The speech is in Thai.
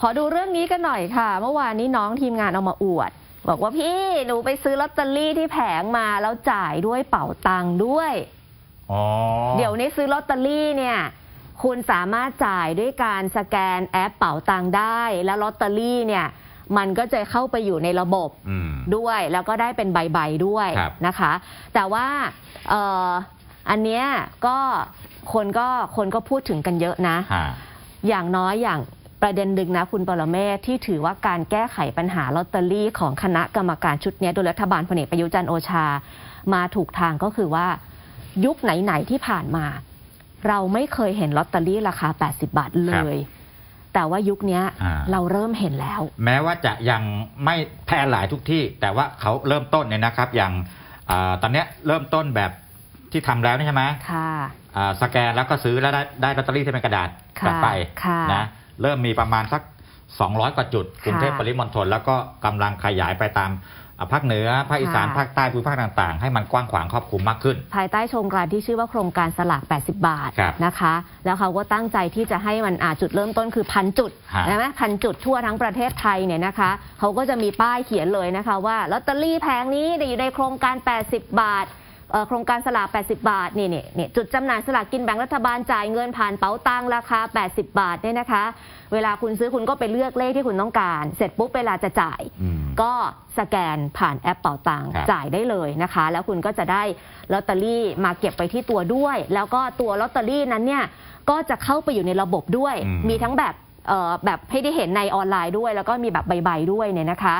ขอดูเรื่องนี้กันหน่อยค่ะ เมื่อวานนี้น้องทีมงานเอามาอวด บอกว่าพี่หนูไปซื้อลอตเตอรี่ที่แผงมาแล้วจ่ายด้วยเป๋าตังค์ด้วย อ๋อ เดี๋ยวนี้ซื้อลอตเตอรี่เนี่ย คุณสามารถจ่ายด้วยการสแกนแอปเป๋าตังค์ได้ แล้วลอตเตอรี่เนี่ย มันก็จะเข้าไปอยู่ในระบบอืม ด้วยแล้วก็ได้เป็นใบๆด้วยครับ นะคะ แต่ว่าเอ่ออันเนี้ยก็คนก็คนก็พูดถึงกันเยอะนะ ฮะอย่างน้อยอย่าง ประเด็นหนึ่งนะคุณปรเมศที่ถือว่าการแก้ไขปัญหาลอตเตอรี่ของคณะกรรมการชุดเนี้ยโดยรัฐบาลพลเอกประยุทธ์จันทร์โอชา มาถูกทางก็คือว่า ยุคไหน ๆ ที่ผ่านมา เราไม่เคยเห็นลอตเตอรี่ราคา 80 บาทเลย แต่ว่ายุคเนี้ยอ่าเราเริ่มเห็นแล้ว แม้ว่าจะยังไม่แพร่หลายทุกที่ แต่ว่าเขาเริ่มต้นเนี่ยนะครับ อย่างอาตอนเนี้ยเริ่มต้นแบบที่ทำแล้วนี่ใช่ไหมค่ะอ่าสแกนแล้วก็ซื้อแล้วได้ได้ลอตเตอรี่ที่เป็นกระดาษค่ะกลับไปค่ะนะ เริ่มมีประมาณสัก 200 กว่าจุดกรุงเทพปริมณฑลแล้วก็กำลังขยายไปตามอ่าภาคเหนือ ภาคอีสานค่ะภาคใต้ภูมิภาคต่างๆ ให้มันกว้างขวางครอบคลุมมากขึ้น ภายใต้โครงการที่ชื่อว่าโครงการสลาก 80 บาทครับนะคะ แล้วเขาก็ตั้งใจที่จะให้มันอาจุดเริ่มต้นคือพันจุดฮะใช่ไหมพันจุดทั่วทั้งประเทศไทยเนี่ยนะคะ เขาก็จะมีป้ายเขียนเลยนะคะว่าลอตเตอรี่แผงนี้เนี่ยอยู่ในโครงการ 80 บาทเอ่อ โครงการสลาก 80 บาทนี่นี่นี่จุดจำหน่ายสลากกินแบ่งรัฐบาลจ่ายเงินผ่านเป๋าตังราคา 80 บาทเนี่ยนะคะ เวลาคุณซื้อคุณก็ไปเลือกเลขที่คุณต้องการ เสร็จปุ๊บเวลาจะจ่ายอืมก็สแกนผ่านแอปเป่าตังค์ครับจ่ายได้เลยนะคะ แล้วคุณก็จะได้ลอตเตอรี่มาเก็บไปที่ตัวด้วย แล้วก็ตัวลอตเตอรี่นั้นเนี่ยก็จะเข้าไปอยู่ในระบบด้วยอืมมีทั้งแบบเอ่อแบบให้ได้เห็นในออนไลน์ด้วย แล้วก็มีแบบใบๆด้วยเนี่ยนะคะ